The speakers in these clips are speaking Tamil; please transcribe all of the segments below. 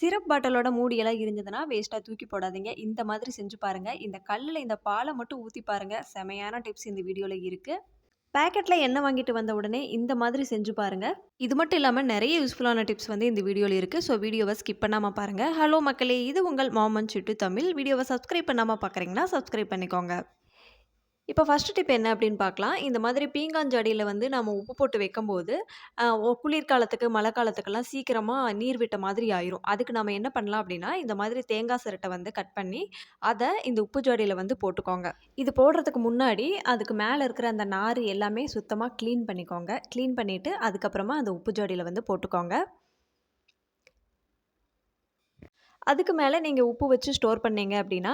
சிரப் பாட்டிலோட மூடியெல்லாம் இருந்ததுன்னா வேஸ்ட்டாக தூக்கி போடாதீங்க. இந்த மாதிரி செஞ்சு பாருங்கள் இந்த கல்லில் இந்த பாலை மட்டும் ஊற்றி பாருங்கள் செமையான டிப்ஸ் இந்த வீடியோவில் இருக்குது பேக்கெட்டில் எண்ணெய் வாங்கிட்டு வந்த உடனே இந்த மாதிரி செஞ்சு பாருங்கள் இது மட்டும் இல்லாமல் நிறைய யூஸ்ஃபுல்லான டிப்ஸ் வந்து இந்த வீடியோவில் இருக்குது ஸோ வீடியோவை ஸ்கிப் பண்ணாமல் பாருங்கள் ஹலோ மக்களே இது உங்கள் மாமன் சுட்டு தமிழ். வீடியோவை சப்ஸ்கிரைப் பண்ணாமல் பார்க்குறீங்கன்னா சப்ஸ்கிரைப் பண்ணிக்கோங்க. இப்போ ஃபஸ்ட்டு டிப் என்ன அப்படின்னு பார்க்கலாம். இந்த மாதிரி பீங்காஞ்சடியில் வந்து நம்ம உப்பு போட்டு வைக்கும்போது குளிர்காலத்துக்கு மழை காலத்துக்கெல்லாம் சீக்கிரமாக நீர் விட்ட மாதிரி ஆயிரும். அதுக்கு நம்ம என்ன பண்ணலாம் அப்படின்னா இந்த மாதிரி தேங்காய் சிரட்டை வந்து கட் பண்ணி அதை இந்த உப்பு ஜாடியில் வந்து போட்டுக்கோங்க. இது போடுறதுக்கு முன்னாடி அதுக்கு மேலே இருக்கிற அந்த நார் எல்லாமே சுத்தமாக க்ளீன் பண்ணிக்கோங்க. க்ளீன் பண்ணிவிட்டு அதுக்கப்புறமா அந்த உப்பு ஜாடியில் வந்து போட்டுக்கோங்க. அதுக்கு மேலே நீங்கள் உப்பு வச்சு ஸ்டோர் பண்ணீங்க அப்படின்னா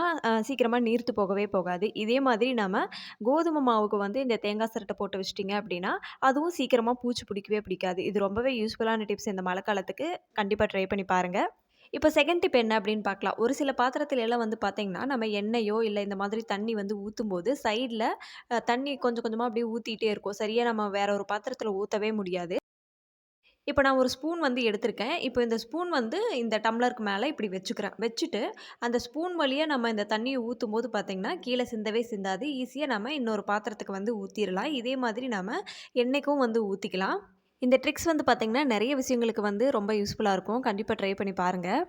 சீக்கிரமாக நீர்த்து போகவே போகாது. இதே மாதிரி நம்ம கோதுமை மாவுக்கு வந்து இந்த தேங்காய் சரட்டை போட்டு வச்சிட்டிங்க அப்படின்னா அதுவும் சீக்கிரமாக பூச்சி பிடிக்கவே பிடிக்காது. இது ரொம்பவே யூஸ்ஃபுல்லான டிப்ஸ் இந்த மழை காலத்துக்கு. கண்டிப்பாக ட்ரை பண்ணி பாருங்கள் இப்போ செகண்ட் டிப் என்ன அப்படின்னு பார்க்கலாம். ஒரு சில பாத்திரத்துல எல்லாம் வந்து பார்த்தீங்கன்னா நம்ம எண்ணெயோ இல்லை இந்த மாதிரி தண்ணி வந்து ஊற்றும் போது சைடில் தண்ணி கொஞ்சம் கொஞ்சமாக அப்படியே ஊற்றிட்டே இருக்கும். சரியாக நம்ம வேற ஒரு பாத்திரத்தில் ஊற்றவே முடியாது. இப்போ நான் ஒரு ஸ்பூன் வந்து எடுத்திருக்கேன். இப்போ இந்த ஸ்பூன் வந்து இந்த டம்ளருக்கு மேலே இப்படி வச்சுக்கிறேன். வச்சுட்டு அந்த ஸ்பூன் வழியாக நம்ம இந்த தண்ணியை ஊற்றும் போது பார்த்திங்கன்னா கீழே சிந்தவே சிந்தாது. ஈஸியாக நம்ம இன்னொரு பாத்திரத்துக்கு வந்து ஊற்றிடலாம் இதே மாதிரி நம்ம எண்ணெய்க்கும் வந்து ஊற்றிக்கலாம் இந்த ட்ரிக்ஸ் வந்து பார்த்திங்கன்னா நிறைய விஷயங்களுக்கு வந்து ரொம்ப யூஸ்ஃபுல்லாக இருக்கும். கண்டிப்பாக ட்ரை பண்ணி பாருங்கள்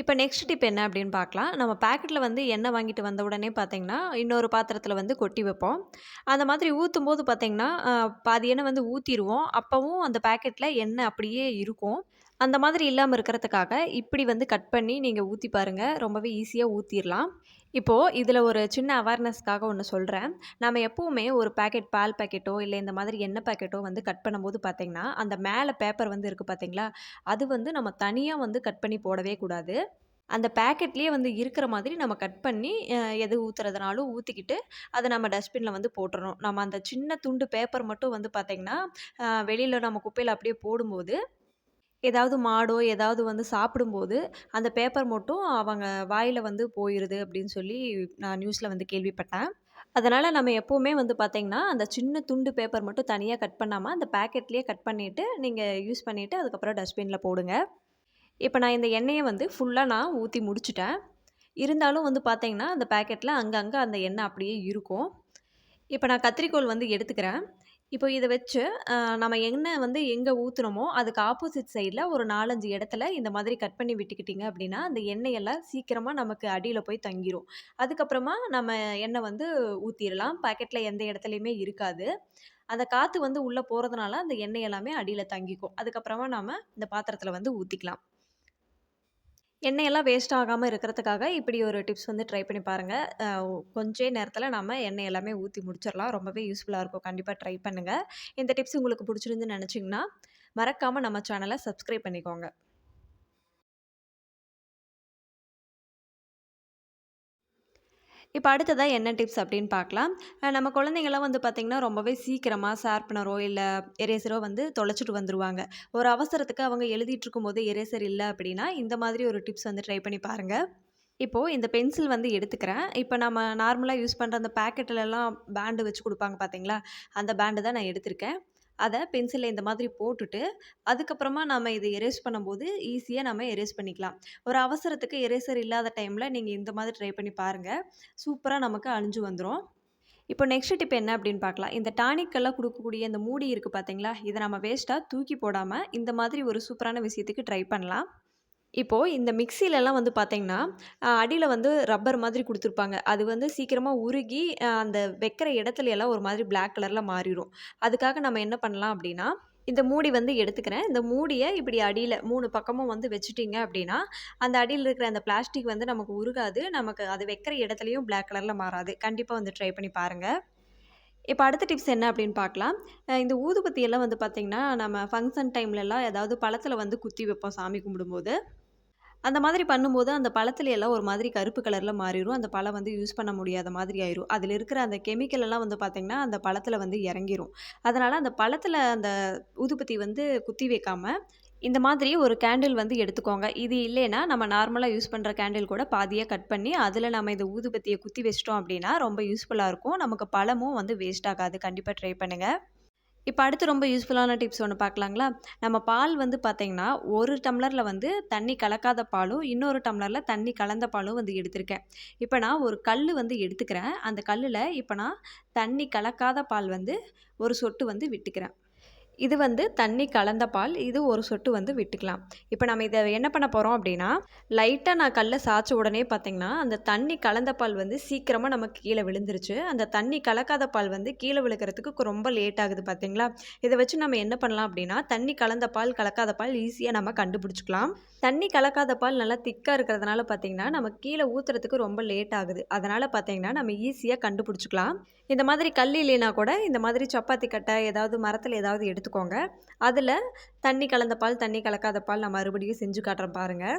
இப்போ நெக்ஸ்ட் டிப் என்ன அப்படின்னு பார்க்கலாம். நம்ம பேக்கெட்டில் வந்து எண்ணெய் வாங்கிட்டு வந்த உடனே பார்த்தீங்கன்னா இன்னொரு பாத்திரத்தில் வந்து கொட்டி வைப்போம். அந்த மாதிரி ஊற்றும் போது பார்த்திங்கன்னா பாதி எண்ணெய் வந்து ஊற்றிடுவோம் அப்போவும் அந்த பேக்கெட்டில் எண்ணெய் அப்படியே இருக்கும். அந்த மாதிரி இல்லாமல் இருக்கிறதுக்காக இப்படி வந்து கட் பண்ணி நீங்கள் ஊற்றி பாருங்கள் ரொம்பவே ஈஸியாக ஊற்றிடலாம் இப்போது இதில் ஒரு சின்ன அவேர்னஸ்க்காக ஒன்று சொல்கிறேன் நம்ம எப்போவுமே ஒரு பேக்கெட் பால் பேக்கெட்டோ இல்லை இந்த மாதிரி எண்ணெய் பேக்கெட்டோ வந்து கட் பண்ணும்போது பார்த்திங்கன்னா அந்த மேலே பேப்பர் வந்து இருக்குது பார்த்தீங்களா அது வந்து நம்ம தனியாக வந்து கட் பண்ணி போடவே கூடாது. அந்த பேக்கெட்லேயே வந்து இருக்கிற மாதிரி நம்ம கட் பண்ணி எது ஊற்றுறதுனாலும் ஊற்றிக்கிட்டு அதை நம்ம டஸ்ட்பினில் வந்து போட்டுறணும். நம்ம அந்த சின்ன துண்டு பேப்பர் மட்டும் வந்து பார்த்திங்கன்னா வெளியில் நம்ம குப்பையில் அப்படியே போடும்போது ஏதாவது மாடோ ஏதாவது வந்து சாப்பிடும்போது அந்த பேப்பர் மட்டும் அவங்க வாயில் வந்து போயிடுது அப்படின்னு சொல்லி நான் நியூஸில் வந்து கேள்விப்பட்டேன். அதனால் நம்ம எப்போவுமே வந்து பார்த்திங்கன்னா அந்த சின்ன துண்டு பேப்பர் மட்டும் தனியாக கட் பண்ணாமல் அந்த பேக்கெட்லேயே கட் பண்ணிவிட்டு நீங்கள் யூஸ் பண்ணிவிட்டு அதுக்கப்புறம் டஸ்ட்பினில் போடுங்க. இப்போ நான் இந்த எண்ணெயை வந்து ஃபுல்லாக நான் ஊற்றி முடிச்சிட்டேன். இருந்தாலும் வந்து பார்த்திங்கன்னா அந்த பேக்கெட்டில் அங்கங்கே அந்த எண்ணெய் அப்படியே இருக்கும். இப்போ நான் கத்திரிக்கோல் வந்து எடுத்துக்கிறேன். இப்போ இதை வச்சு நம்ம எண்ணெய் வந்து எங்கே ஊற்றுனோமோ அதுக்கு ஆப்போசிட் சைடில் ஒரு நாலஞ்சு இடத்துல இந்த மாதிரி கட் பண்ணி விட்டுக்கிட்டிங்க அப்படின்னா அந்த எண்ணெயெல்லாம் சீக்கிரமாக நமக்கு அடியில் போய் தங்கிரும். அதுக்கப்புறமா நம்ம எண்ணெய் வந்து ஊற்றிடலாம் பாக்கெட்டில் எந்த இடத்துலையுமே இருக்காது. அந்த காற்று வந்து உள்ளே போகிறதுனால அந்த எண்ணெய் எல்லாமே அடியில் தங்கிக்கும். அதுக்கப்புறமா நாம் இந்த பாத்திரத்தில் வந்து ஊற்றிக்கலாம் எண்ணெயெல்லாம் வேஸ்ட் ஆகாமல் இருக்கிறதுக்காக இப்படி ஒரு டிப்ஸ் வந்து ட்ரை பண்ணி பாருங்கள் கொஞ்ச நேரத்தில் நம்ம எண்ணெய் எல்லாமே ஊற்றி முடிச்சிடலாம். ரொம்பவே யூஸ்ஃபுல்லாக இருக்கும். கண்டிப்பாக ட்ரை பண்ணுங்கள் இந்த டிப்ஸ் உங்களுக்கு பிடிச்சிருந்துன்னு நினச்சிங்கன்னா மறக்காமல் நம்ம சேனலை சப்ஸ்கிரைப் பண்ணிக்கோங்க. இப்போ அடுத்ததாக என்ன டிப்ஸ் அப்படின்னு பார்க்கலாம். நம்ம குழந்தைங்களாம் வந்து பார்த்திங்கன்னா ரொம்பவே சீக்கிரமாக ஷார்ப்னரோ இல்லை எரேசரோ வந்து தொலைச்சிட்டு வந்துருவாங்க. ஒரு அவசரத்துக்கு அவங்க எழுதிட்டு இருக்கும்போது எரேசர் இல்லை அப்படின்னா இந்த மாதிரி ஒரு டிப்ஸ் வந்து ட்ரை பண்ணி பாருங்கள் இப்போது இந்த பென்சில் வந்து எடுத்துக்கிறேன். இப்போ நம்ம நார்மலாக யூஸ் பண்ணுற அந்த பேக்கெட்டிலலாம் பேண்டு வச்சு கொடுப்பாங்க பார்த்தீங்களா அந்த பேண்டு தான் நான் எடுத்திருக்கேன். அதை பென்சிலில் இந்த மாதிரி போட்டுட்டு அதுக்கப்புறமா நம்ம இதை எரேஸ் பண்ணும்போது ஈஸியாக நம்ம எரேஸ் பண்ணிக்கலாம். ஒரு அவசரத்துக்கு எரேசர் இல்லாத டைமில் நீங்கள் இந்த மாதிரி ட்ரை பண்ணி பாருங்கள் சூப்பராக நமக்கு அழிஞ்சு வந்துடும் இப்போ நெக்ஸ்ட் டிப் என்ன அப்படின்னு பார்க்கலாம். இந்த டானிக்கெல்லாம் கொடுக்கக்கூடிய இந்த மூடி இருக்குது பார்த்தீங்களா இதை நம்ம வேஸ்ட்டாக தூக்கி போடாமல் இந்த மாதிரி ஒரு சூப்பரான விஷயத்துக்கு ட்ரை பண்ணலாம். இப்போது இந்த மிக்சிலெல்லாம் வந்து பார்த்தீங்கன்னா அடியில் வந்து ரப்பர் மாதிரி கொடுத்துருப்பாங்க. அது வந்து சீக்கிரமாக உருகி அந்த வைக்கிற இடத்துல எல்லாம் ஒரு மாதிரி பிளாக் கலரில் மாறிடும் அதுக்காக நம்ம என்ன பண்ணலாம் அப்படின்னா இந்த மூடி வந்து எடுத்துக்கிறேன். இந்த மூடியை இப்படி அடியில் மூணு பக்கமும் வந்து வச்சுட்டிங்க அப்படின்னா அந்த அடியில் இருக்கிற அந்த பிளாஸ்டிக் வந்து நமக்கு உருகாது. நமக்கு அது வைக்கிற இடத்துலையும் பிளாக் கலரில் மாறாது. கண்டிப்பாக வந்து ட்ரை பண்ணி பாருங்கள் இப்போ அடுத்த டிப்ஸ் என்ன அப்படின்னு பார்க்கலாம். இந்த ஊதுபத்தி எல்லாம் வந்து பார்த்திங்கன்னா நம்ம ஃபங்க்ஷன் டைம்லலாம் ஏதாவது பழத்தில் வந்து குத்தி வைப்போம் சாமி கும்பிடும்போது. அந்த மாதிரி பண்ணும்போது அந்த பழத்துல எல்லாம் ஒரு மாதிரி கருப்பு கலரில் மாறிடும் அந்த பழம் வந்து யூஸ் பண்ண முடியாத மாதிரி ஆயிரும். அதில் இருக்கிற அந்த கெமிக்கல் எல்லாம் வந்து பார்த்திங்கன்னா அந்த பழத்தில் வந்து இறங்கிரும். அதனால் அந்த பழத்தில் அந்த ஊதுபத்தி வந்து குத்தி வைக்காமல் இந்த மாதிரி ஒரு கேண்டில் வந்து எடுத்துக்கோங்க. இது இல்லைன்னா நம்ம நார்மலாக யூஸ் பண்ணுற கேண்டில் கூட பாதியாக கட் பண்ணி அதில் நம்ம இந்த ஊதுபத்தியை குத்தி வச்சிட்டோம் அப்படின்னா ரொம்ப யூஸ்ஃபுல்லாக இருக்கும். நமக்கு பழமும் வந்து வேஸ்ட் ஆகாது. கண்டிப்பாக ட்ரை பண்ணுங்கள் இப்போ அடுத்து ரொம்ப யூஸ்ஃபுல்லான டிப்ஸ் ஒன்று பார்க்கலாங்களா நம்ம பால் வந்து பார்த்திங்கன்னா ஒரு டம்ளரில் வந்து தண்ணி கலக்காத பாலும் இன்னொரு டம்ளரில் தண்ணி கலந்த பாலும் வந்து எடுத்திருக்கேன். இப்போ நான் ஒரு கல் வந்து எடுத்துக்கிறேன். அந்த கல்லில் இப்போ நான் தண்ணி கலக்காத பால் வந்து ஒரு சொட்டு வந்து விட்டுக்கிறேன். இது வந்து தண்ணி கலந்த பால் இது ஒரு சொட்டு வந்து விட்டுக்கலாம். இப்போ நம்ம இதை என்ன பண்ண போகிறோம் அப்படின்னா லைட்டாக நான் கல்லை சாய்ச்ச உடனே பார்த்திங்கன்னா அந்த தண்ணி கலந்த பால் வந்து சீக்கிரமாக நமக்கு கீழே விழுந்துருச்சு. அந்த தண்ணி கலக்காத பால் வந்து கீழே விழுக்கிறதுக்கு ரொம்ப லேட் ஆகுது பார்த்தீங்களா இதை வச்சு நம்ம என்ன பண்ணலாம் அப்படின்னா தண்ணி கலந்த பால் கலக்காத பால் ஈஸியாக நம்ம கண்டுபிடிச்சிக்கலாம். தண்ணி கலக்காத பால் நல்லா திக்காக இருக்கிறதுனால பார்த்திங்கன்னா நம்ம கீழே ஊற்றுறதுக்கு ரொம்ப லேட் ஆகுது. அதனால் பார்த்திங்கன்னா நம்ம ஈஸியாக கண்டுபிடிச்சிக்கலாம். இந்த மாதிரி கல் இல்லைனா கூட இந்த மாதிரி சப்பாத்தி கட்டை ஏதாவது மரத்தில் ஏதாவது எடுத்துக்கோங்க. அதில் தண்ணி கலந்த பால் தண்ணி கலக்காத பால் நான் மறுபடியும் செஞ்சு காட்டுறேன் பாருங்கள்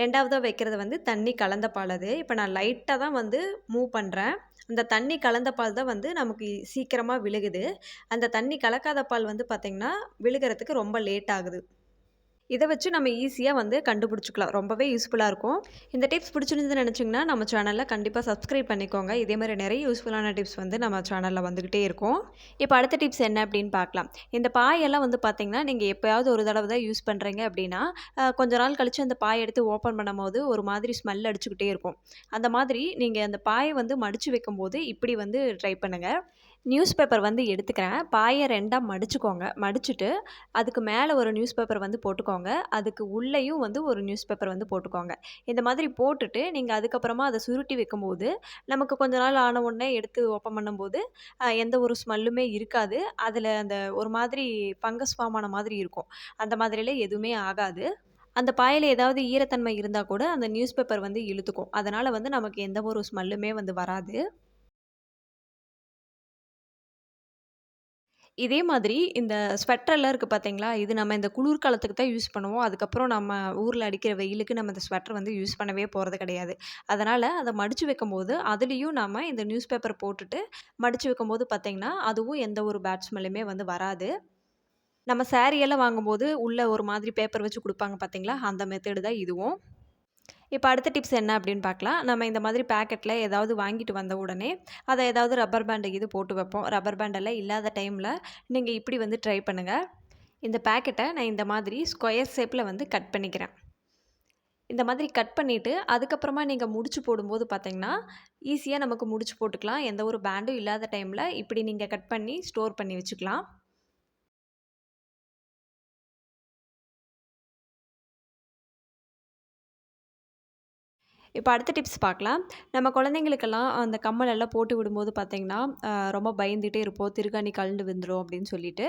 ரெண்டாவதாக வைக்கிறது வந்து தண்ணி கலந்த பால் அது. இப்போ நான் லைட்டாக தான் வந்து மூவ் பண்ணுறேன் அந்த தண்ணி கலந்த பால் தான் வந்து நமக்கு சீக்கிரமாக விழுகுது. அந்த தண்ணி கலக்காத பால் வந்து பார்த்திங்கன்னா விழுகிறதுக்கு ரொம்ப லேட் ஆகுது. இதை வச்சு நம்ம ஈஸியாக வந்து கண்டுபிடிச்சிக்கலாம். ரொம்பவே யூஸ்ஃபுல்லாக இருக்கும். இந்த டிப்ஸ் பிடிச்சிருந்துன்னு நினச்சிங்கன்னா நம்ம சேனலில் கண்டிப்பாக சப்ஸ்கிரைப் பண்ணிக்கோங்க. இதே மாதிரி நிறைய யூஸ்ஃபுல்லான டிப்ஸ் வந்து நம்ம சேனலில் வந்துக்கிட்டே இருக்கும். இப்போ அடுத்த டிப்ஸ் என்ன அப்படின்னு பார்க்கலாம். இந்த பாயெல்லாம் வந்து பார்த்திங்கன்னா நீங்கள் எப்போயாவது ஒரு தடவை தான் யூஸ் பண்ணுறீங்க அப்படின்னா கொஞ்ச நாள் கழித்து அந்த பாயை எடுத்து ஓப்பன் பண்ணும்போது ஒரு மாதிரி ஸ்மெல் அடிச்சுக்கிட்டே இருக்கும். அந்த மாதிரி நீங்கள் அந்த பாயை வந்து மடித்து வைக்கும்போது இப்படி வந்து ட்ரை பண்ணுங்கள் நியூஸ் பேப்பர் வந்து எடுத்துக்கிறேன். பாயை ரெண்டாக மடிச்சுக்கோங்க. மடிச்சுட்டு அதுக்கு மேலே ஒரு நியூஸ் பேப்பர் வந்து போட்டுக்கோங்க. அதுக்கு உள்ளேயும் வந்து ஒரு நியூஸ் பேப்பர் வந்து போட்டுக்கோங்க. இந்த மாதிரி போட்டுட்டு நீங்கள் அதுக்கப்புறமா அதை சுருட்டி வைக்கும்போது நமக்கு கொஞ்ச நாள் ஆன உடனே எடுத்து ஓப்பன் பண்ணும்போது எந்த ஒரு ஸ்மெல்லுமே இருக்காது. அதில் அந்த ஒரு மாதிரி ஃபங்கஸ் ஃபார்ம் ஆன மாதிரி இருக்கும். அந்த மாதிரிலாம் எதுவுமே ஆகாது. அந்த பாயில் ஏதாவது ஈரத்தன்மை இருந்தால் கூட அந்த நியூஸ் பேப்பர் வந்து இழுத்துக்கும். அதனால் வந்து நமக்கு எந்த ஒரு ஸ்மெல்லுமே வந்து வராது. இதே மாதிரி இந்த ஸ்வெட்டர்லாம் இருக்குது பார்த்தீங்களா? இது நம்ம இந்த குளிர்காலத்துக்கு தான் யூஸ் பண்ணுவோம். அதுக்கப்புறம் நம்ம ஊரில் அடிக்கிற வெயிலுக்கு நம்ம இந்த ஸ்வெட்டர் வந்து யூஸ் பண்ணவே போகிறது கிடையாது. அதனால் அதை மடித்து வைக்கும்போது அதுலேயும் நம்ம இந்த நியூஸ் பேப்பர் போட்டுட்டு மடித்து வைக்கும்போது பார்த்திங்கன்னா அதுவும் எந்த ஒரு பேட் ஸ்மெல்லுமே வந்து வராது. நம்ம சேரீயெல்லாம் வாங்கும்போது உள்ளே ஒரு மாதிரி பேப்பர் வச்சு கொடுப்பாங்க பார்த்தீங்களா? அந்த மெத்தடு தான் இதுவும். இப்போ அடுத்த டிப்ஸ் என்ன அப்படின்னு பார்க்கலாம். நம்ம இந்த மாதிரி பேக்கெட்டில் ஏதாவது வாங்கிட்டு வந்த உடனே அதை ஏதாவது ரப்பர் பேண்டு இது போட்டு வைப்போம். ரப்பர் பேண்டெல்லாம் இல்லாத டைமில் நீங்கள் இப்படி வந்து ட்ரை பண்ணுங்கள் இந்த பேக்கெட்டை நான் இந்த மாதிரி ஸ்கொயர் ஷேப்பில் வந்து கட் பண்ணிக்கிறேன். இந்த மாதிரி கட் பண்ணிவிட்டு அதுக்கப்புறமா நீங்கள் முடிச்சு போடும்போது பார்த்தீங்கன்னா ஈஸியாக நமக்கு முடிச்சு போட்டுக்கலாம். எந்த ஒரு பேண்டும் இல்லாத டைமில் இப்படி நீங்கள் கட் பண்ணி ஸ்டோர் பண்ணி வச்சுக்கலாம். இப்போ அடுத்த டிப்ஸ் பார்க்கலாம். நம்ம குழந்தைங்களுக்கெல்லாம் அந்த கம்மலெல்லாம் போட்டு விடும்போது பார்த்திங்கன்னா ரொம்ப பயந்துகிட்டே இருப்போம். திருகாணி கலண்டு வந்துடும் அப்படின்னு சொல்லிட்டு.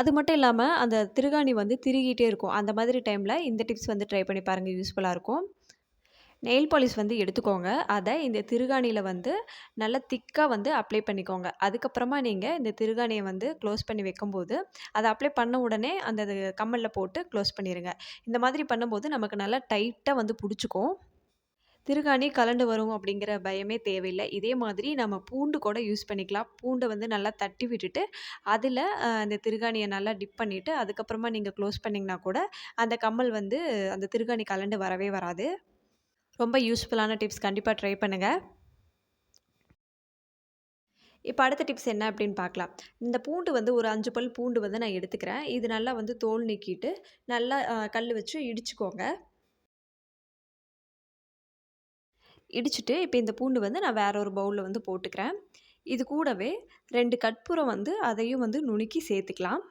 அது மட்டும் இல்லாமல் அந்த திருகாணி வந்து திருகிட்டே இருக்கும். அந்த மாதிரி டைமில் இந்த டிப்ஸ் வந்து ட்ரை பண்ணி பாருங்கள் யூஸ்ஃபுல்லாக இருக்கும். நெயில் பாலிஷ் வந்து எடுத்துக்கோங்க. அதை இந்த திருகாணியில் வந்து நல்லா திக்காக வந்து அப்ளை பண்ணிக்கோங்க. அதுக்கப்புறமா நீங்கள் இந்த திருகாணியை வந்து க்ளோஸ் பண்ணி வைக்கும்போது அதை அப்ளை பண்ண உடனே அந்த கம்மலில் போட்டு க்ளோஸ் பண்ணிடுங்க இந்த மாதிரி பண்ணும்போது நமக்கு நல்லா டைட்டாக வந்து பிடிச்சிக்கும். திருகாணி கலண்டு வரும் அப்படிங்கிற பயமே தேவையில்லை. இதே மாதிரி நம்ம பூண்டு கூட யூஸ் பண்ணிக்கலாம். பூண்டை வந்து நல்லா தட்டி விட்டுட்டு அதில் அந்த திருகாணியை நல்லா டிப் பண்ணிவிட்டு அதுக்கப்புறமா நீங்கள் க்ளோஸ் பண்ணிங்கன்னா கூட அந்த கம்மல் வந்து அந்த திருகாணி கலண்டு வரவே வராது. ரொம்ப யூஸ்ஃபுல்லான டிப்ஸ் கண்டிப்பாக ட்ரை பண்ணுங்கள் இப்போ அடுத்த டிப்ஸ் என்ன அப்படின்னு பார்க்கலாம். இந்த பூண்டு வந்து ஒரு அஞ்சு பல் பூண்டு வந்து நான் எடுத்துக்கிறேன். இது நல்லா வந்து தோல் நீக்கிட்டு நல்லா கல் வச்சு இடிச்சுக்கோங்க. இடிச்சிட்டு இப்போ இந்த பூண்டு வந்து நான் வேற ஒரு பவுலில் வந்து போட்டுக்கிறேன். இது கூடவே ரெண்டு கற்பூரம் வந்து அதையும் வந்து நுணுக்கி சேர்த்துக்கலாம்.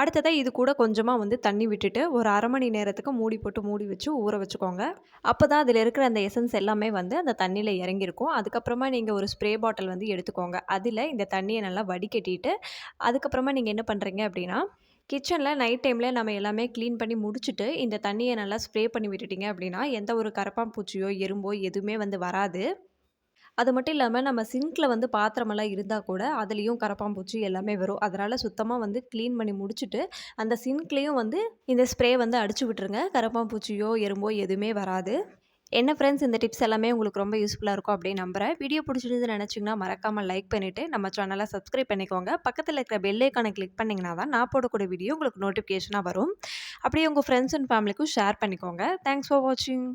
அடுத்ததாக இது கூட கொஞ்சமாக வந்து தண்ணி விட்டுட்டு ஒரு அரை மணி நேரத்துக்கு மூடி போட்டு மூடி வச்சு ஊற வச்சுக்கோங்க. அப்போ தான் அதில் இருக்கிற அந்த எசன்ஸ் எல்லாமே வந்து அந்த தண்ணியில் இறங்கியிருக்கும். அதுக்கப்புறமா நீங்கள் ஒரு ஸ்ப்ரே பாட்டில் வந்து எடுத்துக்கோங்க. அதில் இந்த தண்ணியை நல்லா வடிகட்டிட்டு அதுக்கப்புறமா நீங்கள் என்ன பண்ணுறீங்க அப்படின்னா கிச்சனில் நைட் டைமில் நம்ம எல்லாமே க்ளீன் பண்ணி முடிச்சுட்டு இந்த தண்ணியை நல்லா ஸ்ப்ரே பண்ணி விட்டுட்டிங்க அப்படின்னா எந்த ஒரு கரப்பான் பூச்சியோ எறும்போ எதுவுமே வந்து வராது. அது மட்டும் இல்லாமல் நம்ம சிங்க்கில் வந்து பாத்திரமெல்லாம் இருந்தால் கூட அதுலேயும் கரப்பாம்பூச்சி எல்லாமே வரும். அதனால் சுத்தமாக வந்து க்ளீன் பண்ணி முடிச்சுட்டு அந்த சிங்க்லேயும் வந்து இந்த ஸ்ப்ரே வந்து அடிச்சு விட்டுருங்க. கரப்பாம்பூச்சியோ எறும்போ எதுவுமே வராது. என்ன ஃப்ரெண்ட்ஸ் இந்த டிப்ஸ் எல்லாமே உங்களுக்கு ரொம்ப யூஸ்ஃபுல்லாக இருக்கும் அப்படின்னு நம்புகிறேன் வீடியோ பிடிச்சிருந்து நினச்சிங்கன்னா மறக்காமல் லைக் பண்ணிவிட்டு நம்ம சேனலை சப்ஸ்கிரைப் பண்ணிக்கோங்க. பக்கத்தில் இருக்கிற பெல்லைக்கானை கிளிக் பண்ணிங்கன்னா தான் நான் போடக்கூடிய வீடியோ உங்களுக்கு நோட்டிஃபிகேஷனாக வரும். அப்படியே உங்கள் ஃப்ரெண்ட்ஸ் அண்ட் ஃபேமிலிக்கும் ஷேர் பண்ணிக்கோங்க. தேங்க்ஸ் ஃபார் வாட்சிங்